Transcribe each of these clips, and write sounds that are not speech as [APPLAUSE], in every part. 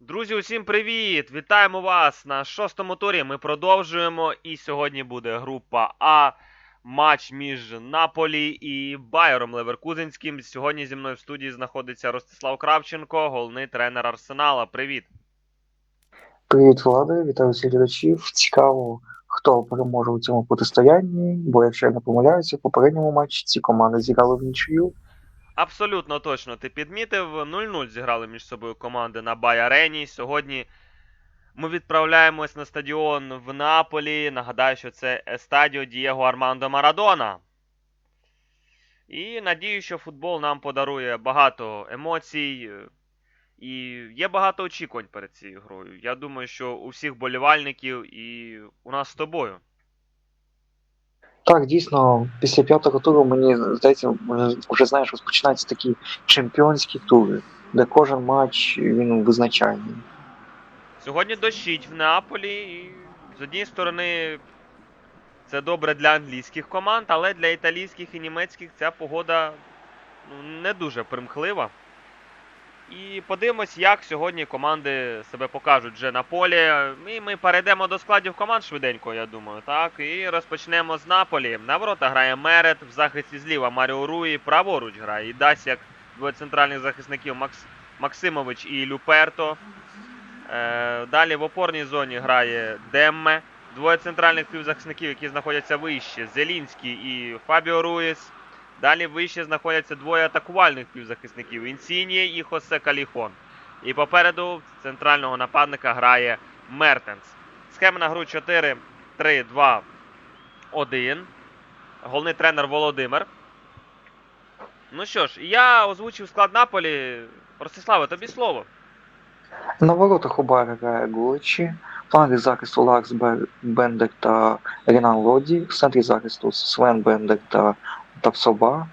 Друзі, усім привіт! Вітаємо вас на шостому турі. Ми продовжуємо. І сьогодні буде група А. Матч між Наполі і Байером Леверкузенським. Сьогодні зі мною в студії знаходиться Ростислав Кравченко, головний тренер Арсенала. Привіт! Привіт, Влада, вітаю всіх глядачів. Цікаво, хто переможе у цьому протистоянні, бо якщо я не помиляюся, в попередньому матчі ці команди зіграли в нічию. Абсолютно точно ти підмітив. 0-0 зіграли між собою команди на Бай Арені. Сьогодні ми відправляємось на стадіон в Наполі. Нагадаю, що це стадіо Дієго Армандо Марадона. І надію, що футбол нам подарує багато емоцій. І є багато очікувань перед цією грою. Я думаю, що у всіх болівальників і у нас з тобою. Так, дійсно, після п'ятого туру мені здається, вже, знаєш, розпочинаються такі чемпіонські тури, де кожен матч він визначальний. Сьогодні дощить в Неаполі, і з однієї сторони це добре для англійських команд, але для італійських і німецьких ця погода ну, не дуже примхлива. І подивимось, як сьогодні команди себе покажуть вже на полі. І ми перейдемо до складів команд швиденько, я думаю. Так, і розпочнемо з Наполі. На ворота грає Мерет, в захисті зліва Маріо Руї, праворуч грає і Дасяк, двоє центральних захисників Макс... Максимович і Люперто. Е, Далі в опорній зоні грає Демме. Двоє центральних півзахисників, які знаходяться вище. Зелінський і Фабіо Руїс. Далі вище знаходяться двоє атакувальних півзахисників Інсінія і Хосе Каліхон. І попереду центрального нападника грає Мертенс. Схема на гру 4-3-2-1. Головний тренер Володимир. Ну що ж, я озвучив склад Наполі. Ростиславе, тобі слово. На воротах Байера грає Гуличі, фланги захисту Ларс Бендер та Ренан Лоді, в центрі захисту Свен Бендер та Тавсоба,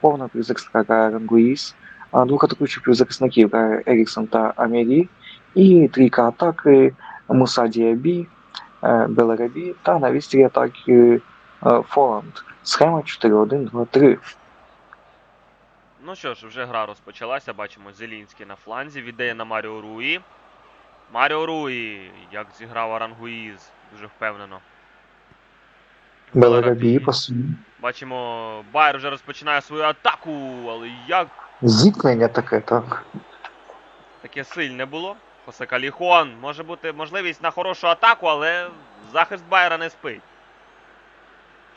повна півзахисника Рангуїс, двох атакуючих півзахисників Еріксон та Амірі, і трійка атаки Муса Діабі, е, Белерабі та на вістрі атаки е, Фоланд. Схема 4-1-2-3. Ну що ж, вже гра розпочалася. Бачимо Зелінський на фланзі. Віддає на Маріо Руї. Маріо Руї, як зіграв Арангуїз, дуже впевнено. Белерабі по собі. Бачимо, Байер вже розпочинає свою атаку, але як Зіткнення таке, так. таке сильне було. Хосе Каліхон. Може бути можливість на хорошу атаку, але захист Байера не спить.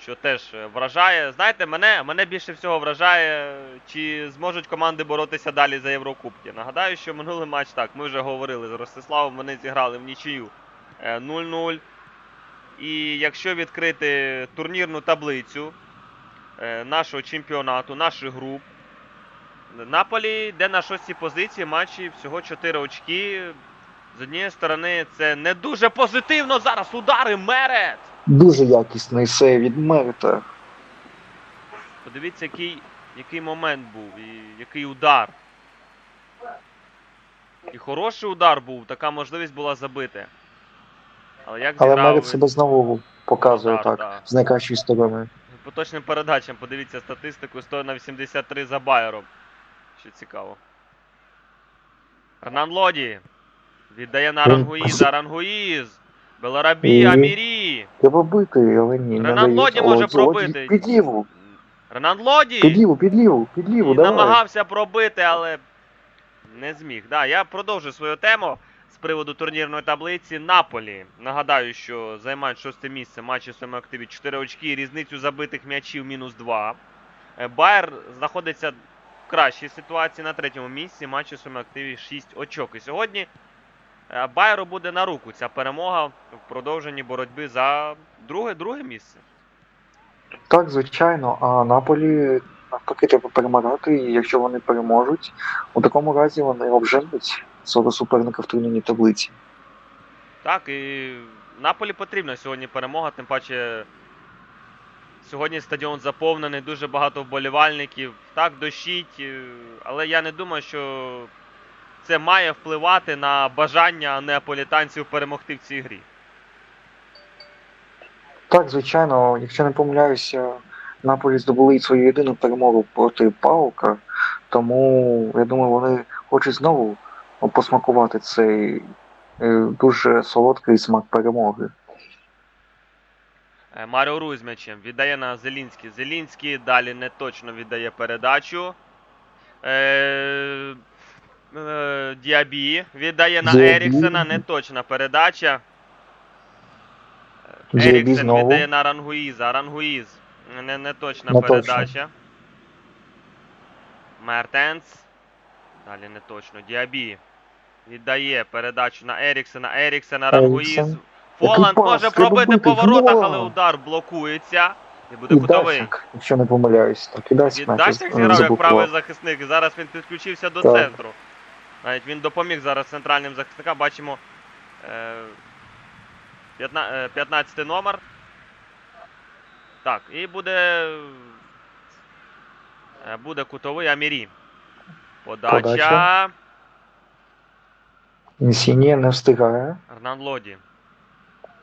Що теж е, вражає. Знаєте, мене, мене більше всього вражає, чи зможуть команди боротися далі за Єврокубки. Нагадаю, що минулий матч так, ми вже говорили з Ростиславом, вони зіграли в нічию е, 0-0. І якщо відкрити турнірну таблицю е, нашого чемпіонату, наших груп, Наполі йде на шостій позиції, матчі всього 4 очки. З однієї сторони, це не дуже позитивно. Зараз удари Мерет. Дуже якісний сей від Мерта. Подивіться, який, який момент був і який удар. І хороший удар був, така можливість була забити. Але як Але зіграв Мерет себе знову показує Так, так, так. з найкращої сторони. По точним передачам, подивіться статистику 100 на 83 за Байером. Що цікаво. Рнан Лоді. Віддає на Він Арангуїз. Арангуїз. Беларабі, Амірі. Треба бити, але ні. Ренан. Лоді може пробити. Під ліву, Ренан Лоді. під ліву, під ліву, під ліву, давай. намагався пробити, але не зміг. Да, я продовжу свою тему з приводу турнірної таблиці Наполі. Нагадаю, що займають шосте місце матчі в своєму активі 4 очки, різницю забитих м'ячів мінус 2. Е, Байер знаходиться в кращій ситуації на третьому місці, матчі в своєму активі 6 очок. І сьогодні е, Байеру буде на руку ця перемога в продовженні боротьби за друге, друге місце. Так, звичайно, а Наполі навпаки треба перемагати, і якщо вони переможуть, у такому разі вони обженуть свого суперника в турнірній таблиці. Так, і Наполі потрібна сьогодні перемога, тим паче сьогодні стадіон заповнений, дуже багато вболівальників. Так, дощить, е, але я не думаю, що це має впливати на бажання неаполітанців перемогти в цій грі. Так, звичайно, якщо не помиляюся, Наполі здобули свою єдину перемогу проти Паука, тому я думаю, вони хочуть знову посмакувати цей е, дуже солодкий смак перемоги. Е, Маріо Руй з м'ячем віддає на Зелінський. Зелінський далі не точно віддає передачу. Е, е, Діабі віддає на Діабі. Еріксена. Неточна передача. Діабі Еріксен знову. віддає на Рангуїза. Рангуїз. Не, не точна Не передача. Мертенс. Далі не точно. Діабі. Віддає передачу на Еріксена. Еріксена. Еріксен. Фоланд може пробити бити, по воротах, але удар блокується. І буде кутовий. Якщо не помиляюсь, так, і м'яч е, зіграв як правий захисник. і Зараз він підключився до Так. центру. Навіть він допоміг зараз центральним захисникам. Бачимо е, 15, е, 15 номер. Так, і буде. е, Буде кутовий Амірі. Подача. Подача. Інсінія не встигає. Арнан Лоді.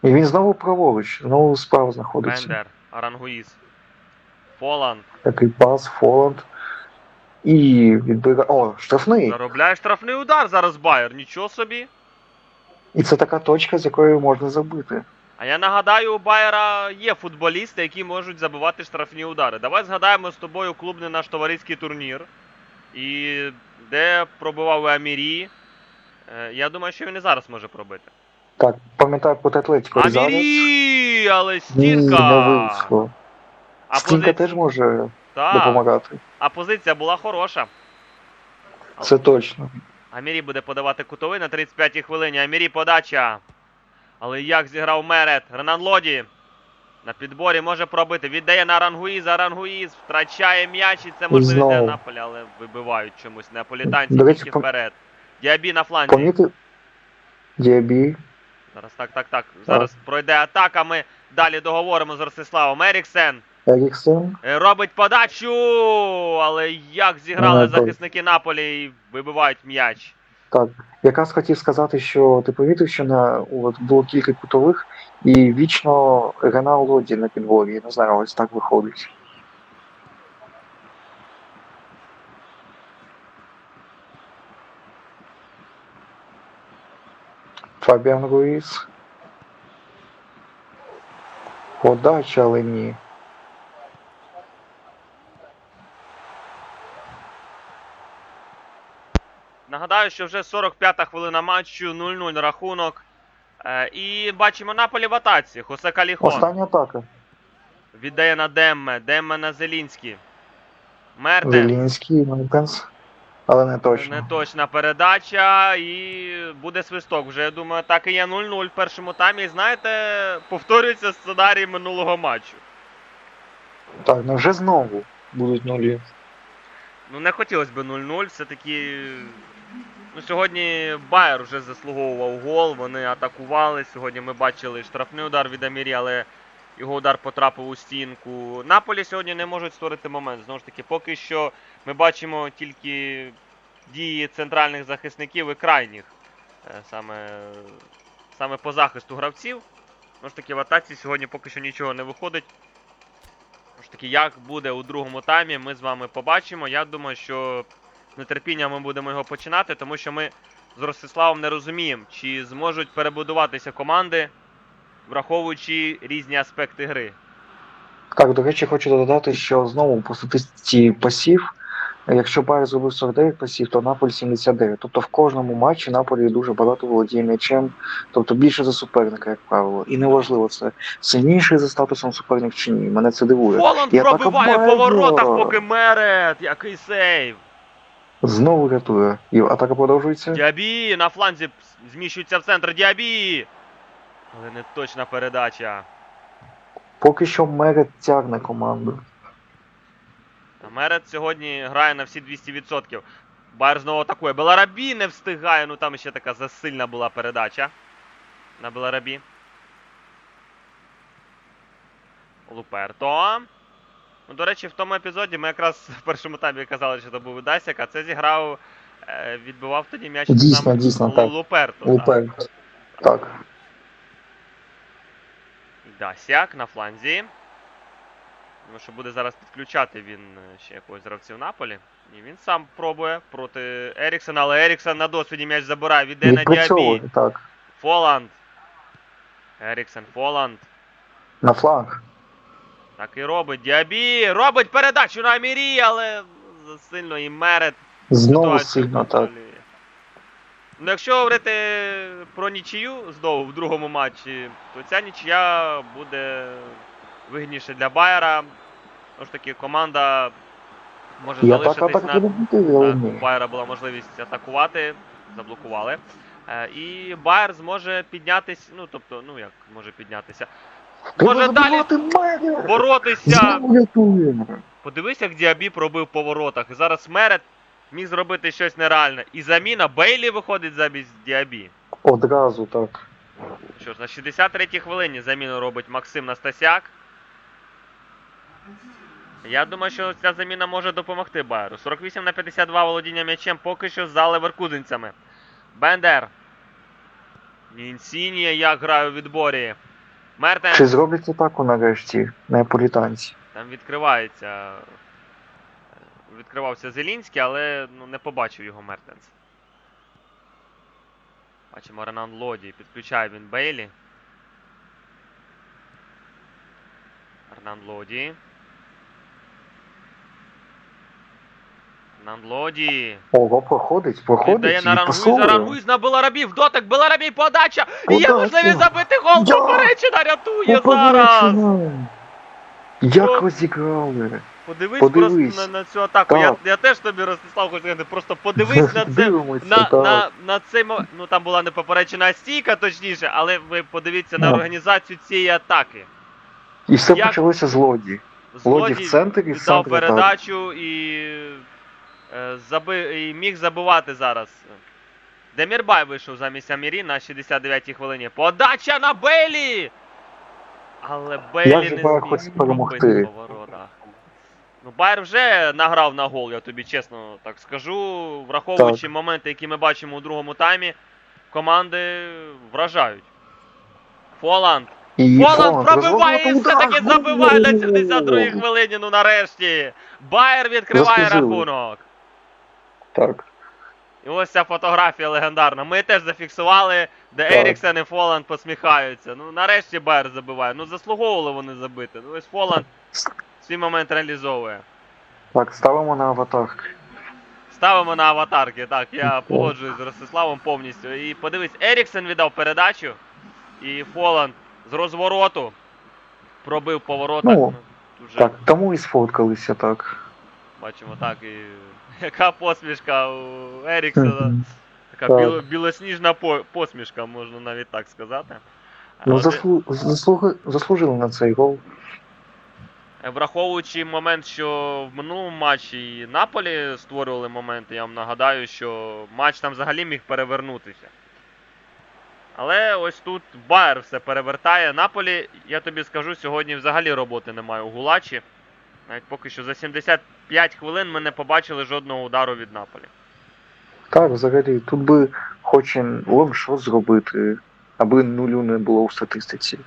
І він знову праворуч, знову справа знаходиться. Бендер. Арангуїз. Фоланд. Такий пас, Фоланд. І відбирає. О, штрафний. Заробляє штрафний удар зараз Байер. Нічого собі. І це така точка, з якої можна забити. А я нагадаю, у Байера є футболісти, які можуть забивати штрафні удари. Давай згадаємо з тобою клубний наш товариський турнір. І де пробивав Амірі. Е, Я думаю, що він і зараз може пробити. Так, пам'ятаю проти Атлетіко і. Амірі! Але Ні, стінка! не вийшло. А, Стінка пози... теж може Так, допомагати. а позиція була хороша. Це точно. Амірі буде подавати кутовий на 35-й хвилині. Амірі подача. Але як зіграв Мерет? Ренан Лоді. На підборі може пробити. Віддає на Арангуїза. Арангуїз втрачає м'яч і це можливість для. Наполя, але вибивають чомусь неаполітанці тільки вперед. Діабі на фланзі. Помітив Діабі. Зараз так, так, так. Зараз пройде атака. Ми далі договоримо з Ростиславом. Еріксен Еріксен. е, робить подачу. Але як зіграли захисники Наполі і вибивають м'яч. Так, якраз хотів сказати, що ти помітив, що на от було кілька кутових, і вічно Ренал Лоді на підборі. Не знаю, ось так виходить. Фабіан Руїс. Подача, але ні. Нагадаю, що вже 45-та хвилина матчу, 0-0 рахунок. Е, і бачимо Наполі в атаці. Хосе Каліхон Остання атака. віддає на Демме. Демме на Зелінський. Мертен. Зелінський, Мертенс. Але не точно. Неточна передача. І буде свисток. Вже я думаю, так і є 0-0 в першому таймі. І знаєте, повторюється сценарій минулого матчу. Так, ну вже знову будуть нулі. Ну, не хотілося б 0-0. Все-таки. Ну, сьогодні Байер вже заслуговував гол, вони атакували. Сьогодні ми бачили штрафний удар від Амірі, але його удар потрапив у стінку. Наполі сьогодні не можуть створити момент. Знову ж таки, поки що ми бачимо тільки дії центральних захисників і крайніх. е, Саме, саме по захисту гравців. Знову ж таки, в атаці сьогодні поки що нічого не виходить. Знову ж таки, як буде у другому таймі, ми з вами побачимо. Я думаю, що з нетерпінням ми будемо його починати, тому що ми з Ростиславом не розуміємо, чи зможуть перебудуватися команди, враховуючи різні аспекти гри. Так, до речі, хочу додати, що знову по статистиці пасів, якщо Байер зробив 49 пасів, то Наполь 79. Тобто в кожному матчі Наполі дуже багато володіє м'ячем, тобто більше за суперника, як правило. І неважливо, це сильніший за статусом суперник чи ні. Мене це дивує. Воланд І пробиває по Байеру. воротах, поки Мерет! Який сейв! Знову рятує. І атака продовжується. Діабі на фланзі зміщується в центр. Діабі! Але не точна передача. Поки що Мерет тягне команду. Мерет сьогодні грає на всі 200%. Байер знову атакує. Беларабі не встигає. Ну там ще така засильна була передача на Беларабі. Луперто. Ну, до речі, в тому епізоді ми якраз в першому таймі казали, що це був Відасяк, а це зіграв, е, відбивав тоді м'яч Дійсно, дійсно, так. Луперто. так. Лупер. Так. Дасяк на фланзі. Тому що буде зараз підключати він е, ще якогось гравців Наполі. І він сам пробує проти Еріксона, але Еріксон на досвіді м'яч забирає, віддає на Діабі. так. Фоланд. Еріксон, Фоланд. На фланг. Так і робить. Діабі робить передачу на Мірі, але сильно і мерет. Знову сильно так. Ну, якщо говорити про нічию знову в другому матчі, то ця нічия буде вигідніше для Байера. Тому ж таки, команда може І залишитись так на. Так, у. Байера була можливість атакувати, заблокували. Е, І Байер зможе піднятися, ну тобто, ну як може піднятися. Може далі боротися. Подивись, як Діабі пробив по воротах. І зараз Мерет міг зробити щось нереальне. І заміна Бейлі виходить замість Діабі. Одразу так. Що ж, на 63-й хвилині заміну робить Максим Настасяк. Я думаю, що ця заміна може допомогти Байеру. 48 на 52 володіння м'ячем поки що за леверкузенцями. Бендер. Інсінія як грає у відборі. Мертен. Чи зроблять атаку нарешті неаполітанці? Там відкривається. Відкривався Зелінський, але ну, не побачив його Мертенс. Бачимо Ренан Лоді. Підключає він Бейлі. Ренан Лоді. Ренан Лоді. Ого, проходить, проходить. Віддає на Рангуйза. пасує. Рангуйз на Беларабів. Дотик, Беларабій, подача. І є Подача. можливість забити гол. Я. Поперечина рятує зараз. Як розіграли. Подивись, Подивись. просто на, на цю атаку. Я, Так. я теж тобі Ростислав хочу сказати, просто подивись на [LAUGHS] це. Дивимося, На, так. на, на цей мо- ну там була не поперечена стійка, точніше, але ви подивіться на організацію цієї атаки. І все як- почалося з Лоді. Злодій в центрі, в віддав центрі, так. передачу і, заби, міг забивати зараз. Демірбай вийшов замість Амірі на 69-й хвилині. Подача на Бейлі! Але Бейлі не зміг пробити перемогти? Ну, Байер вже награв на гол, я тобі чесно так скажу. Враховуючи моменти, які ми бачимо у другому таймі, команди вражають. Фоланд. І Фоланд Фоланд пробиває і все-таки забиває на 72-й хвилині. Ну нарешті. Байер відкриває рахунок. Так. І ось ця фотографія легендарна. Ми теж зафіксували, де Так. Еріксен і Фоланд посміхаються. Ну нарешті Байер забиває. Ну заслуговували вони забити. Ну ось Фоланд свій момент реалізовує. Так, ставимо на аватарки. Ставимо на аватарки. Так, я погоджуюсь з Ростиславом повністю. І подивись, Еріксен віддав передачу. І Фоланд з розвороту пробив поворотах. Ну, вже Так, тому і сфоткалися так. бачимо так. І яка посмішка у Еріксена. Мгм. Така Так. біло- білосніжна посмішка, можна навіть так сказати. Ну, Але, заслу... заслуги... заслужили на цей гол. е, Враховуючи момент, що в минулому матчі і Наполі створювали моменти, я вам нагадаю, що матч там взагалі міг перевернутися. Але ось тут Байер все перевертає. Наполі, я тобі скажу, сьогодні взагалі роботи немає у Гулачі. Навіть поки що за 75 хвилин ми не побачили жодного удару від Наполі. Так, взагалі, тут би хоч і лоншот зробити, аби нулю не було в статистиці.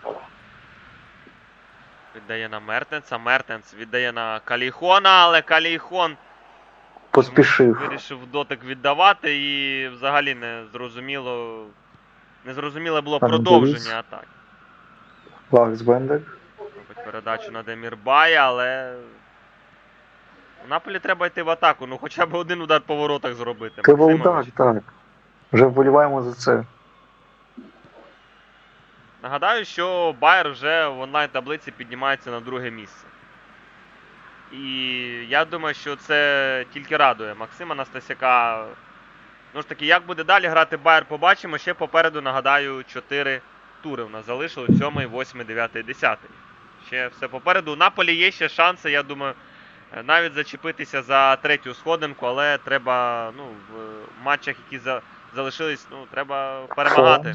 Віддає на Мертенса, Мертенс віддає на Каліхона, але Каліхон Поспішив. вирішив дотик віддавати і взагалі не зрозуміло. Не зрозуміле було А, ну, продовження атаки. Ларс Робить передачу на Демірбая, але. У Наполі треба йти в атаку, ну хоча б один удар по воротах зробити. Треба удар, так. Вже вболіваємо за це. Нагадаю, що Байер вже в онлайн-таблиці піднімається на друге місце. І я думаю, що це тільки радує Максима Настасяка. Ну ж таки, як буде далі грати Байер, побачимо. Ще попереду, нагадаю, 4 тури в нас залишили: 7, 8, 9, 10. Ще все попереду. У Наполі є ще шанси, я думаю, е, навіть зачепитися за третю сходинку, але треба ну, в матчах, які за- залишились, ну, треба перемагати.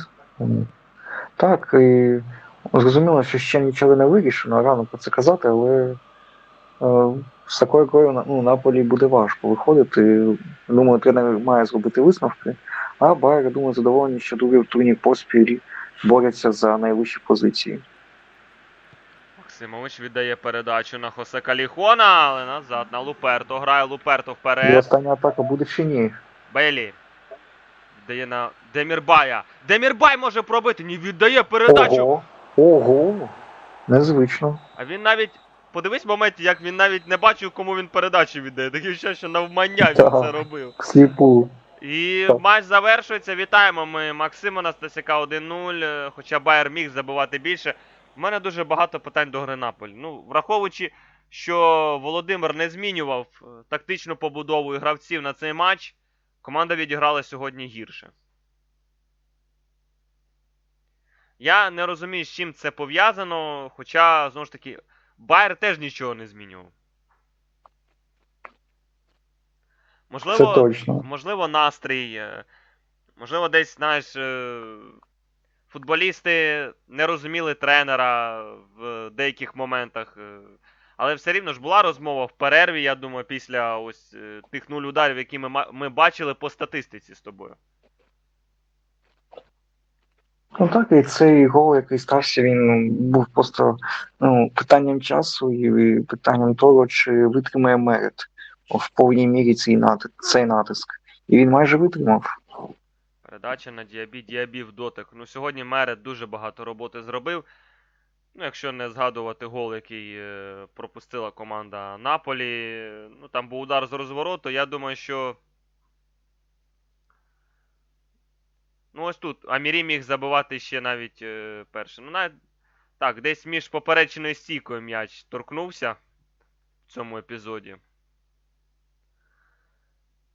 Так, і зрозуміло, що ще нічого не вирішено, рано про це казати, але е, з такою грою ну, Наполі буде важко виходити. Думаю, тренер має зробити висновки. А Байер, думаю, задоволені, що другий турнір поспіль борються за найвищі позиції. Максимович віддає передачу на Хосе Каліхона, але назад на Луперто. Грає Луперто І вперед. остання атака буде чи ні? Бейлі. Віддає на Демірбая. Демірбай може пробити. Ні, віддає передачу. Ого, ого, незвично. А він навіть. Подивись в моменті, як він навіть не бачив, кому він передачу віддає. Таке ще, що навмання він Так. це робив. Сліпу. І Так. матч завершується. Вітаємо ми Максима на Стасяка 1-0. е, Хоча Байер міг забивати більше. У мене дуже багато питань до гри Наполі. Ну, враховуючи, що Володимир не змінював е, тактичну побудову і гравців на цей матч, команда відіграла сьогодні гірше. Я не розумію, з чим це пов'язано, хоча, знову ж таки, Байер теж нічого не змінював. Можливо, Це точно. можливо, настрій. е, Можливо, десь, знаєш, е, футболісти не розуміли тренера в деяких моментах. е, Але все рівно ж була розмова в перерві, я думаю, після ось е, тих нуль ударів, які ми, ми бачили по статистиці з тобою. Ну так, і цей гол, який стався, він ну, був просто ну, питанням часу і питанням того, чи витримає Мерет в повній мірі цей натиск, цей натиск. І він майже витримав. Передача на Діабі, Діабі в дотик. Ну, сьогодні Мерет дуже багато роботи зробив. Ну, якщо не згадувати гол, який е, пропустила команда Наполі. Ну, там був удар з розвороту. Я думаю, що. Ну, ось тут. Амірі міг забивати ще навіть е, першим. Ну, навіть. Так, десь між поперечною стійкою м'яч торкнувся в цьому епізоді.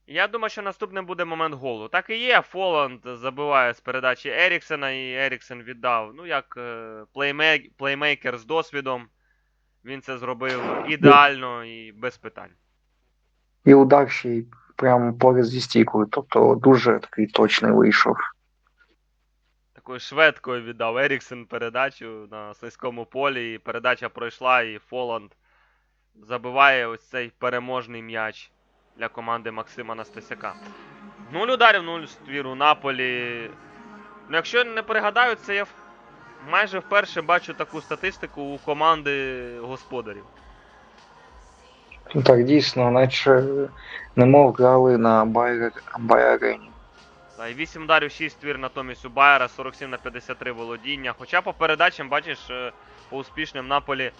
Я думаю, що наступним буде момент голу. Так і є. Фоланд забиває з передачі Еріксена, і Еріксен віддав. Ну, як е, плеймей- плеймейкер з досвідом. Він це зробив ідеально і без питань. І удар ще й прямо поряд зі стійкою. Тобто дуже такий точний вийшов. Такою шведкою віддав Еріксен передачу на слизькому полі. І передача пройшла, і Фоланд забиває ось цей переможний м'яч для команди Максима Настасяка. Нуль ударів, нуль ствір у Наполі. Ну, якщо не пригадаю, це я майже вперше бачу таку статистику у команди господарів. Ну так, дійсно, наче немов грали на Байарені. Та, і 8 ударів, 6 ствір натомість у Байера, 47 на 53 володіння. Хоча по передачам, бачиш, е, по успішним Наполі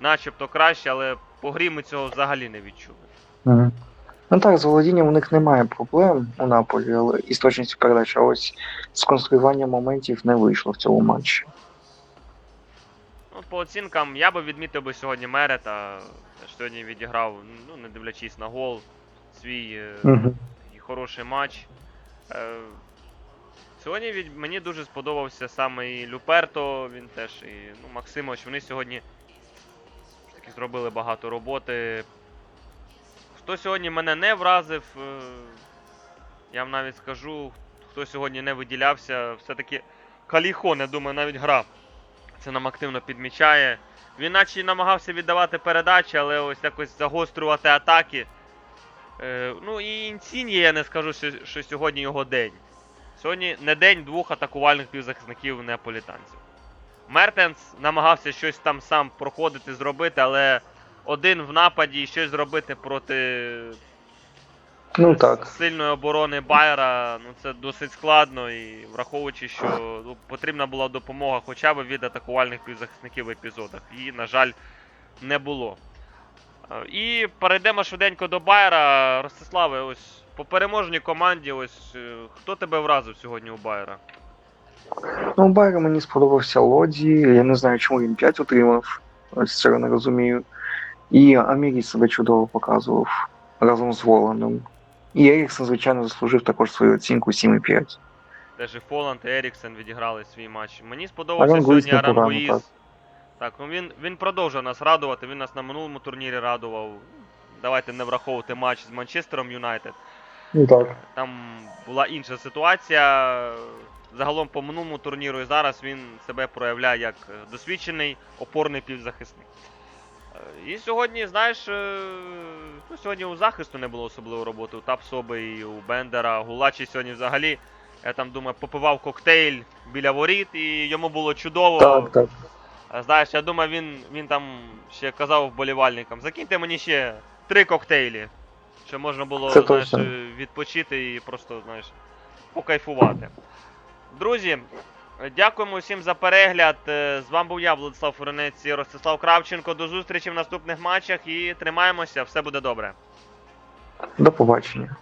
начебто краще, але по грі ми цього взагалі не відчули. Мгм. Ну так, з володінням у них немає проблем у Наполі, але із точністю передач, а ось з конструюванням моментів не вийшло в цьому матчі. Ну, по оцінкам, я би відмітив би сьогодні Мерета. Сьогодні відіграв, ну, не дивлячись на гол, свій Угу. хороший матч. Е, сьогодні від, мені дуже сподобався саме і Люперто, він теж, і ну, Максимович. Вони сьогодні таки зробили багато роботи. Хто сьогодні мене не вразив, е, я вам навіть скажу, хто сьогодні не виділявся, все-таки Каліхон, я думаю, навіть гра. Це нам активно підмічає. Він наче й намагався віддавати передачі, але ось якось загострювати атаки. Е, ну і Інсіньє я не скажу, що сьогодні його день. Сьогодні не день двох атакувальних півзахисників неаполітанців. Мертенс намагався щось там сам проходити, зробити, але один в нападі і щось зробити проти Ну так. сильної оборони Байера, ну це досить складно і враховуючи, що ну, потрібна була допомога хоча б від атакувальних півзахисників в епізодах. Її, на жаль, не було. Е, І перейдемо швиденько до Байера. Ростиславе, ось по переможній команді, ось е, хто тебе вразив сьогодні у Байера? Ну, Байер мені сподобався Лоді. Я не знаю, чому він 5 отримав. Ось цього не розумію. І Амірі себе чудово показував разом з Воландом. І Еріксон, звичайно, заслужив також свою оцінку 7,5. Теж і Фоланд, і Еріксен відіграли свій матч. Мені сподобався сьогодні Арангуїз. так. Так, ну він, він продовжує нас радувати. Він нас на минулому турнірі радував. Давайте не враховувати матч з Манчестером Юнайтед. Ну так. Там була інша ситуація. Загалом по минулому турніру і зараз він себе проявляє як досвідчений опорний півзахисник. Е, І сьогодні, знаєш, е, ну, сьогодні у захисту не було особливої роботи. У Тапсоби і у Бендера. Гулачі сьогодні взагалі, я там думаю, попивав коктейль біля воріт, і йому було чудово. Так, так. Знаєш, я думаю, він, він там ще казав вболівальникам, закиньте мені ще три коктейлі. Щоб можна було Це знаєш, точно. е, відпочити і просто, знаєш, покайфувати. Друзі, е, дякуємо всім за перегляд. Е, З вами був я, Владислав Фуренець і Ростислав Кравченко. До зустрічі в наступних матчах і тримаємося, все буде добре. До побачення.